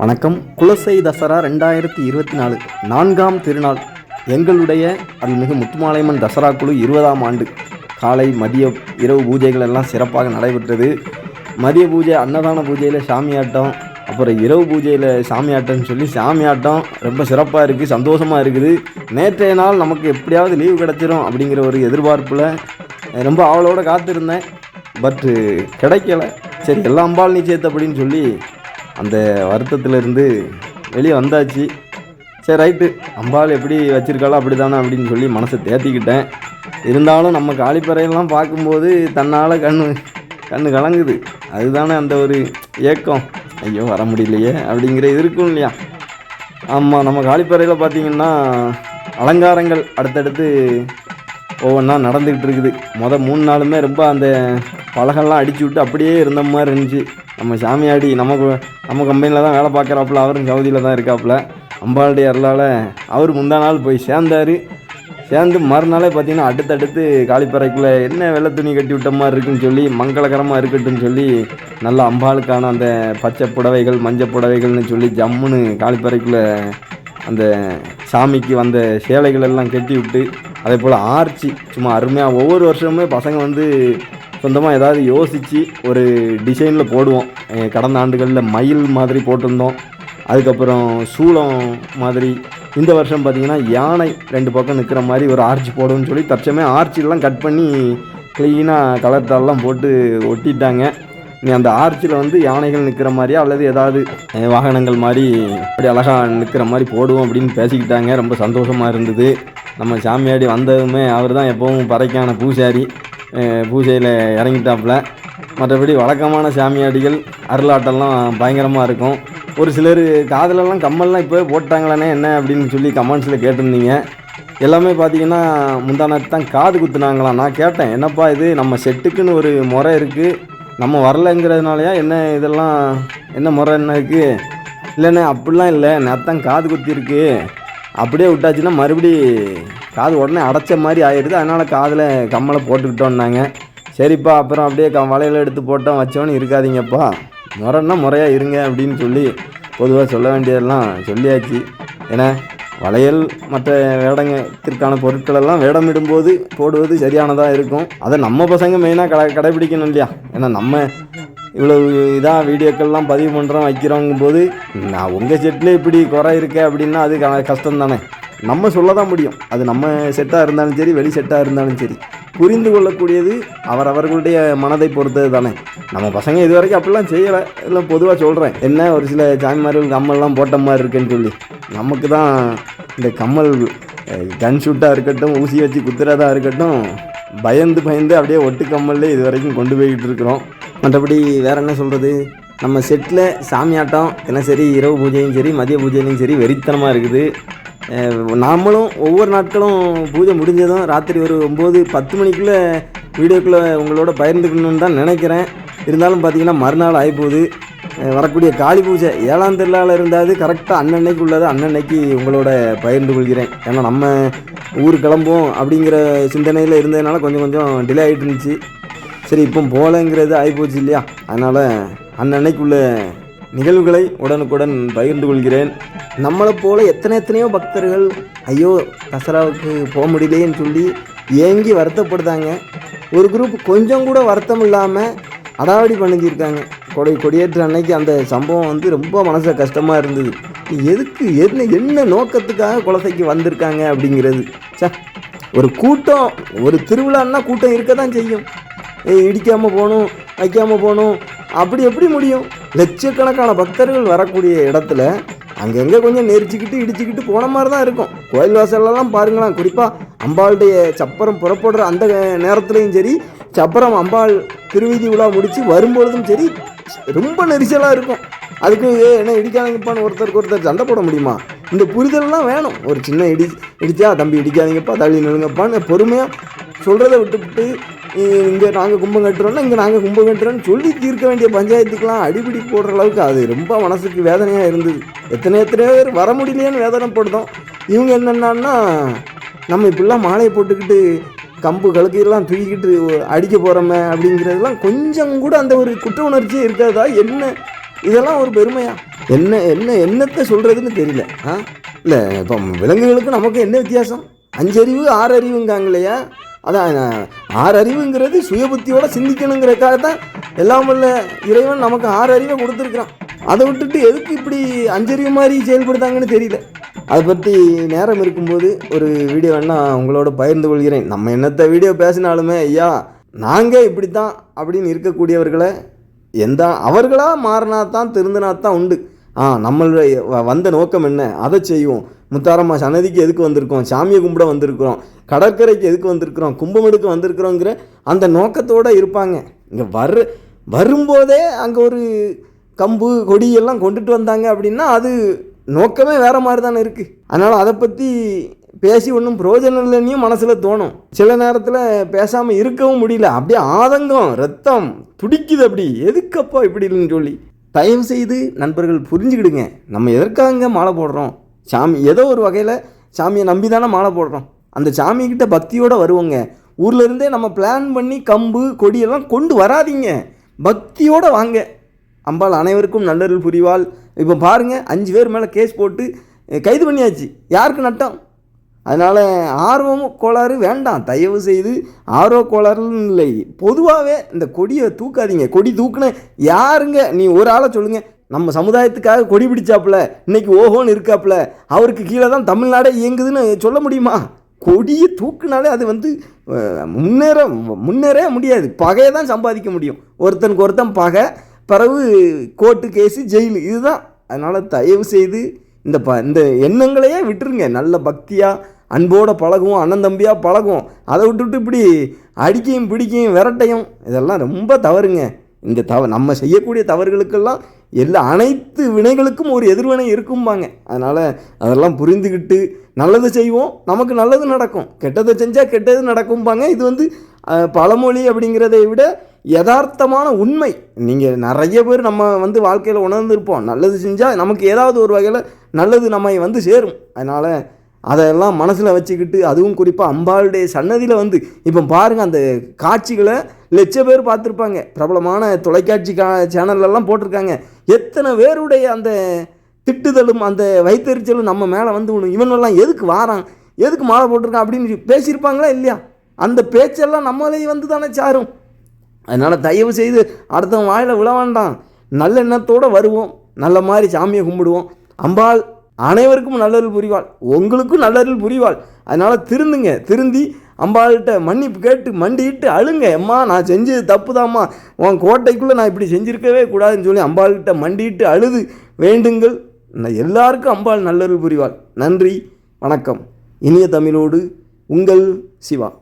வணக்கம். குலசை தசரா ரெண்டாயிரத்தி இருபத்தி நாலு நான்காம் திருநாள். எங்களுடைய அருள்மிகு முத்துமாலையம்மன் தசரா குழு இருபதாம் ஆண்டு. காலை மதிய இரவு பூஜைகள் எல்லாம் சிறப்பாக நடைபெற்றது. மதிய பூஜை அன்னதான பூஜையில் சாமியாட்டம் அப்புறம் இரவு பூஜையில் சாமியாட்டம்னு சொல்லி சாமியாட்டம் ரொம்ப சிறப்பாக இருக்குது சந்தோஷமாக இருக்குது. நேற்றைய நாள் நமக்கு எப்படியாவது லீவு கிடச்சிரும் அப்படிங்கிற ஒரு எதிர்பார்ப்பில் ரொம்ப ஆவலோடு காத்திருந்தேன். பட்டு கிடைக்கல. சரி எல்லாம் அம்பாள் நிச்சயத்தை அப்படின்னு சொல்லி அந்த வருத்தத்துலேருந்து வெளியே வந்தாச்சு. சரி ரைட்டு அம்பாள் எப்படி வச்சிருக்காளோ அப்படி தானே அப்படின்னு சொல்லி மனசை தேத்திக்கிட்டேன். இருந்தாலும் நம்ம காலிப்பறையெல்லாம் பார்க்கும்போது தன்னால் கண்ணு கண்ணு கலங்குது. அதுதானே அந்த ஒரு ஏக்கம். ஐயோ வர முடியலையே அப்படிங்கிற இது இருக்கும் இல்லையா? ஆமாம் நம்ம காலிப்பறையில் பார்த்தீங்கன்னா அலங்காரங்கள் அடுத்தடுத்து ஒவ்வொன்றா நடந்துக்கிட்டு இருக்குது. மொதல் மூணு நாளுமே ரொம்ப அந்த பலகெல்லாம் அடிச்சு விட்டு அப்படியே இருந்த மாதிரி இருந்துச்சு. நம்ம சாமியாடி நம்ம நம்ம கம்பெனியில் தான் வேலை பார்க்குறாப்புல அவரும் சவுதியில் தான் இருக்காப்புல. அம்பாளுடைய அருளால் அவர் முந்தா நாள் போய் சேர்ந்தார். சேர்ந்து மறுநாளே பார்த்தீங்கன்னா அடுத்தடுத்து காளிப்பறைக்குள்ளே என்ன வெள்ளை துணி கட்டி விட்ட மாதிரி இருக்குன்னு சொல்லி மங்களகரமாக இருக்கட்டும்னு சொல்லி நல்லா அம்பாளுக்கான அந்த பச்சை புடவைகள் மஞ்சள் புடவைகள்னு சொல்லி ஜம்முன்னு காளிப்பறைக்குள்ளே அந்த சாமிக்கு வந்த சேலைகள் எல்லாம் கட்டி விட்டு அதே போல் ஆர்ச்சி சும்மா அருமையாக ஒவ்வொரு வருஷமுமே பசங்க வந்து சொந்தமாக ஏதாவது யோசித்து ஒரு டிசைனில் போடுவோம். கடந்த ஆண்டுகளில் மயில் மாதிரி போட்டிருந்தோம். அதுக்கப்புறம் சூளம் மாதிரி. இந்த வருஷம் பார்த்திங்கன்னா யானை ரெண்டு பக்கம் நிற்கிற மாதிரி ஒரு ஆர்ச்சி போடுவோம்னு சொல்லி தற்சமயம் ஆர்ச்சிலாம் கட் பண்ணி க்ளீனாக கலர் தாள்லாம் போட்டு ஒட்டிட்டாங்க. நீ அந்த ஆர்ச்சில் வந்து யானைகள் நிற்கிற மாதிரியா அல்லது ஏதாவது வாகனங்கள் மாதிரி அப்படி அழகாக நிற்கிற மாதிரி போடுவோம் அப்படின்னு பேசிக்கிட்டாங்க. ரொம்ப சந்தோஷமாக இருந்தது. நம்ம சாமியாடி வந்ததுமே அவர் தான் எப்போவும் பறைக்கான பூசாரி. பூஜையில் இறங்கிட்டாப்புல. மற்றபடி வழக்கமான சாமியாடிகள் அருளாட்டம்லாம் பயங்கரமாக இருக்கும். ஒரு சிலர் காதலெல்லாம் கம்மல்லாம் இப்போவே போட்டாங்களானே என்ன அப்படின்னு சொல்லி கமெண்ட்ஸில் கேட்டிருந்தீங்க. எல்லாமே பார்த்தீங்கன்னா முந்தானத்து தான் காது குத்துனாங்களாம். நான் கேட்டேன் என்னப்பா இது? நம்ம செட்டுக்குன்னு ஒரு முறை இருக்குது நம்ம வரலைங்கிறதுனாலயா? என்ன இதெல்லாம் என்ன முறை என்ன இருக்குது இல்லைண்ணே அப்படிலாம் இல்லை. நேத்தான் காது குத்திருக்கு அப்படியே விட்டாச்சுன்னா மறுபடி காது உடனே அடைச்ச மாதிரி ஆயிடுது. அதனால் காதில் கம்மலை போட்டுக்கிட்டோன்னாங்க சரிப்பா அப்புறம் அப்படியே க வளையல் எடுத்து போட்டோம். வச்சோன்னு இருக்காதீங்கப்பா. முறைன்னா முறையாக இருங்க அப்படின்னு சொல்லி பொதுவாக சொல்ல வேண்டியதெல்லாம் சொல்லியாச்சு. ஏன்னா வளையல் மற்ற வேடங்கத்திற்கான பொருட்களெல்லாம் வேடமிடும்போது போடுவது சரியானதாக இருக்கும். அதை நம்ம பசங்க மெயினாக கடை கடைபிடிக்கணும் இல்லையா? ஏன்னா நம்ம இவ்வளவு இதாக வீடியோக்கள்லாம் பதிவு பண்ணுறோம் வைக்கிறோங்கும் போது நான் உங்கள் செட்டில் இப்படி குறை இருக்கே அப்படின்னா அது க- கஷ்டம் தானே நம்ம சொல்ல தான் முடியும். அது நம்ம செட்டாக இருந்தாலும் சரி வெளி செட்டாக இருந்தாலும் சரி. புரிந்து கொள்ளக்கூடியது அவர் அவர்களுடைய மனதை பொறுத்தது தானே. நம்ம பசங்க இது வரைக்கும் அப்படிலாம் செய்யலை. இல்லை பொதுவாக சொல்கிறேன் என்ன ஒரு சில சாமிமார்கள் கம்மல்லாம் போட்ட மாதிரி இருக்குன்னு சொல்லி. நமக்கு தான் இந்த கம்மல் கன் ஷூட்டாக இருக்கட்டும் ஊசி வச்சு குத்துறதா இருக்கட்டும் பயந்து பயந்து அப்படியே ஒட்டு கம்மல்லே இது வரைக்கும் கொண்டு போய்கிட்டு இருக்கிறோம். மற்றபடி வேற என்ன சொல்கிறது நம்ம செட்டில் சாமியாட்டம் தினசரி இரவு பூஜையும் சரி மதிய பூஜையிலையும் சரி வெறித்தனமாக இருக்குது. நாமளும் ஒவ்வொரு நாட்களும் பூஜை முடிஞ்சதும் ராத்திரி ஒரு ஒம்பது பத்து மணிக்குள்ளே வீடியோக்குள்ளே உங்களோட பகிர்ந்துக்கணும்னு தான் நினைக்கிறேன். இருந்தாலும் பார்த்தீங்கன்னா மறுநாள் ஆகிப்போகுது வரக்கூடிய காளி பூஜை ஏழாம் திருவிழாவில் இருந்தாது கரெக்டாக அன்னன்னைக்கு உள்ளதை. அன்னன்னைக்கு உங்களோட பகிர்ந்து கொள்கிறேன். ஏன்னா நம்ம ஊர் கிளம்புவோம் அப்படிங்கிற சிந்தனையில் இருந்ததுனால கொஞ்சம் கொஞ்சம் டிலே ஆகிட்டு இருந்துச்சு. சரி இப்போ போகலங்கிறது ஆகிப்போச்சு இல்லையா? அதனால் அன்னன்னைக்குள்ளே நிகழ்வுகளை உடனுக்குடன் பகிர்ந்து கொள்கிறேன். நம்மளை போல எத்தனை எத்தனையோ பக்தர்கள் ஐயோ தசராவுக்கு போக முடியலையேன்னு சொல்லி ஏங்கி வருத்தப்படுதாங்க. ஒரு குரூப் கொஞ்சம் கூட வருத்தம் இல்லாமல் அடாவடி பண்ணிக்கிருக்காங்க. கொடை கொடியேற்ற அன்னைக்கு அந்த சம்பவம் வந்து ரொம்ப மனசு கஷ்டமாக இருந்தது. எதுக்கு என்ன என்ன நோக்கத்துக்காக குலசைக்கு வந்திருக்காங்க அப்படிங்கிறது. சார் ஒரு கூட்டம் ஒரு திருவிழான்னா கூட்டம் இருக்க தான் செய்யும் இடிக்காமல் போகணும் வைக்காமல் போகணும் அப்படி எப்படி முடியும்? லட்சக்கணக்கான பக்தர்கள் வரக்கூடிய இடத்துல அங்கங்கே கொஞ்சம் நெரிச்சிக்கிட்டு இடிச்சுக்கிட்டு போன மாதிரி தான் இருக்கும். கோயில் வாசலெல்லாம் பாருங்களேன். குறிப்பாக அம்பாளுடைய சப்பரம் புறப்படுற அந்த நேரத்துலையும் சரி சப்பரம் அம்பாள் திருவீதி விழா முடித்து வரும்பொழுதும் சரி ரொம்ப நெரிசலாக இருக்கும். அதுக்கு ஏ என்ன இடிக்காதீங்கப்பான்னு ஒருத்தருக்கு ஒருத்தர் சண்டை போட முடியுமா? இந்த புரிதல்லாம் வேணும். ஒரு சின்ன இடி இடிச்சா தம்பி இடிக்காதீங்கப்பா தள்ளி நிலுங்கப்பான்னு பொறுமையாக சொல்கிறத விட்டுவிட்டு இங்கே நாங்கள் கும்பம் கட்டுறோம்னா இங்கே நாங்கள் கும்பம் கட்டுறோன்னு சொல்லி தீர்க்க வேண்டிய பஞ்சாயத்துக்கெலாம் அடிபிடி போடுற அளவுக்கு அது ரொம்ப மனசுக்கு வேதனையாக இருந்தது. எத்தனை எத்தனையோ பேர் வர முடியலையேன்னு வேதனைப்படுதோம் இவங்க என்னென்னா நம்ம இப்படிலாம் மாலையை போட்டுக்கிட்டு கம்பு கழுக்கையெல்லாம் தூக்கிக்கிட்டு அடிக்க போகிறோமே அப்படிங்கிறதெல்லாம் கொஞ்சம் கூட அந்த ஒரு குற்ற உணர்ச்சியே இருக்காதா? என்ன? இதெல்லாம் ஒரு பெருமையா? என்ன என்ன என்னத்தை சொல்கிறதுன்னு தெரியல. ஆ? இல்லை இப்போ விலங்குகளுக்கு நமக்கு என்ன வித்தியாசம்? அஞ்சறிவு ஆறறிவுங்காங்க இல்லையா அதான் ஆறறிவுங்கிறது ஆறு அறிவுங்கிறது சுய புத்தியோட சிந்திக்கணுங்கிறதுக்காக தான் எல்லாம் வல்ல இறைவன் நமக்கு ஆறு அறிவை கொடுத்துருக்குறான். அதை விட்டுட்டு எதுக்கு இப்படி அஞ்சறிவு மாதிரி செயல்படுத்தாங்கன்னு தெரியல. அதை பற்றி நேரம் இருக்கும்போது ஒரு வீடியோ வேணா உங்களோட பகிர்ந்து கொள்கிறேன். நம்ம என்னத்த வீடியோ பேசினாலுமே ஐயா நாங்கள் இப்படி தான் அப்படின்னு இருக்கக்கூடியவர்களை எந்த அவர்களாக மாறினா தான் திருந்தினா தான் உண்டு. ஆ நம்மளுடைய வ- வந்த நோக்கம் என்ன? அதை செய்வோம். முத்தாரம்மா சன்னதிக்கு எதுக்கு வந்திருக்கோம் சாமியை கும்பிட வந்திருக்கிறோம். கடற்கரைக்கு எதுக்கு வந்திருக்கிறோம்? கும்பம் எடுக்க வந்திருக்கிறோங்கிற அந்த நோக்கத்தோடு இருப்பாங்க. இங்கே வரு வரும்போதே அங்கே ஒரு கம்பு கொடி எல்லாம் கொண்டுட்டு வந்தாங்க அப்படின்னா அது நோக்கமே வேறு மாதிரி தானே இருக்குது அதனால் அதை பற்றி பேசி ஒன்றும் பிரயோஜனம் இல்லைன்னையும் மனசில் தோணும். சில நேரத்தில் பேசாமல் இருக்கவும் முடியல. அப்படியே ஆதங்கம் ரத்தம் துடிக்குது அப்படி. எதுக்கப்பா இப்படி இல்லைன்னு சொல்லி? தயவு செய்து நண்பர்கள் புரிஞ்சுக்கிடுங்க. நம்ம எதற்காக மாலை போடுறோம்? சாமி ஏதோ ஒரு வகையில் சாமியை நம்பி தானே மாலை போடுறோம். அந்த சாமிக்கிட்ட பக்தியோடு வருவோங்க. ஊர்லேருந்தே நம்ம பிளான் பண்ணி கம்பு கொடியெல்லாம் கொண்டு வராதீங்க. பக்தியோடு வாங்க. அம்பாள் அனைவருக்கும் நல்லருள் புரிவாள். இப்போ பாருங்கள் அஞ்சு பேர் மேலே கேஸ் போட்டு கைது பண்ணியாச்சு. யாருக்கு நட்டம்? அதனால் ஆர்வமும் கோளாறு வேண்டாம். தயவு செய்து ஆர்வ கோளாறுன்னு இல்லை. பொதுவாகவே இந்த கொடியை தூக்காதீங்க. கொடி தூக்குன யாருங்க? நீ ஒரு ஆளை சொல்லுங்கள் நம்ம சமுதாயத்துக்காக கொடி பிடிச்சாப்புல. இன்றைக்கி ஓஹோன்னு இருக்காப்புல. அவருக்கு கீழே தான் தமிழ்நாடே இயங்குதுன்னு சொல்ல முடியுமா? கொடியை தூக்குனாலே அது வந்து முன்னேற முன்னேற முன்னேறவே முடியாது. பகையை தான் சம்பாதிக்க முடியும். ஒருத்தனுக்கு ஒருத்தன் பகை. பிறகு கோர்ட்டு கேஸு ஜெயிலு. இதுதான். அதனால் தயவு செய்து இந்த ப இந்த எண்ணங்களையே விட்டுருங்க. நல்ல பக்தியாக அன்போடு பழகுவோம் அண்ணன் தம்பியாக பழகுவோம். அதை விட்டுவிட்டு இப்படி அடிக்கையும் பிடிக்கையும் விரட்டையும் இதெல்லாம் ரொம்ப தவறுங்க. இந்த தவ நம்ம செய்யக்கூடிய தவறுகளுக்கெல்லாம் எல்லா அனைத்து வினைகளுக்கும் ஒரு எதிர்வினை இருக்கும்பாங்க. அதனால் அதெல்லாம் புரிந்துக்கிட்டு நல்லது செய்வோம். நமக்கு நல்லது நடக்கும். கெட்டதை செஞ்சால் கெட்டது நடக்கும்பாங்க. இது வந்து பழமொழி அப்படிங்கிறதை விட யதார்த்தமான உண்மை. நீங்கள் நிறைய பேர் நம்ம வந்து வாழ்க்கையில் உணர்ந்திருப்போம். நல்லது செஞ்சால் நமக்கு ஏதாவது ஒரு வகையில் நல்லது நம்மை வந்து சேரும். அதனால் அதையெல்லாம் மனசில் வச்சுக்கிட்டு அதுவும் குறிப்பாக அம்பாளுடைய சன்னதியில் வந்து இப்போ பாருங்கள் அந்த காட்சிகளை லட்ச பேர் பார்த்துருப்பாங்க. பிரபலமான தொலைக்காட்சி கா சேனல்லலாம் போட்டிருக்காங்க. எத்தனை பேருடைய அந்த திட்டுதலும் அந்த வைத்தறிச்சலும் நம்ம மேலே வந்து விழும். இவனெல்லாம் எதுக்கு வாரான்? எதுக்கு மாலை போட்டிருக்கான் அப்படின்னு பேசியிருப்பாங்களா இல்லையா? அந்த பேச்செல்லாம் நம்மளே வந்து தானே சாரும். அதனால் தயவு செய்து அடுத்தவன் வாயில் விழ வேண்டாம். நல்ல எண்ணத்தோடு வருவோம். நல்ல மாதிரி சாமியை கும்பிடுவோம். அம்பாள் அனைவருக்கும் நல்லருள் புரிவாள். உங்களுக்கும் நல்லருள் புரிவாள். அதனால் திருந்துங்க. திருந்தி அம்பாள்கிட்ட மன்னிப்பு கேட்டு மண்டிட்டு அழுங்க. அம்மா நான் செஞ்சது தப்புதாம்மா. உன் கோட்டைக்குள்ளே நான் இப்படி செஞ்சுருக்கவே கூடாதுன்னு சொல்லி அம்பாள்கிட்ட மண்டிட்டு அழுது வேண்டுங்கள். நான் எல்லாருக்கும் அம்பாள் நல்லருள் புரிவாள். நன்றி. வணக்கம். இனிய தமிழோடு உங்கள் சிவா.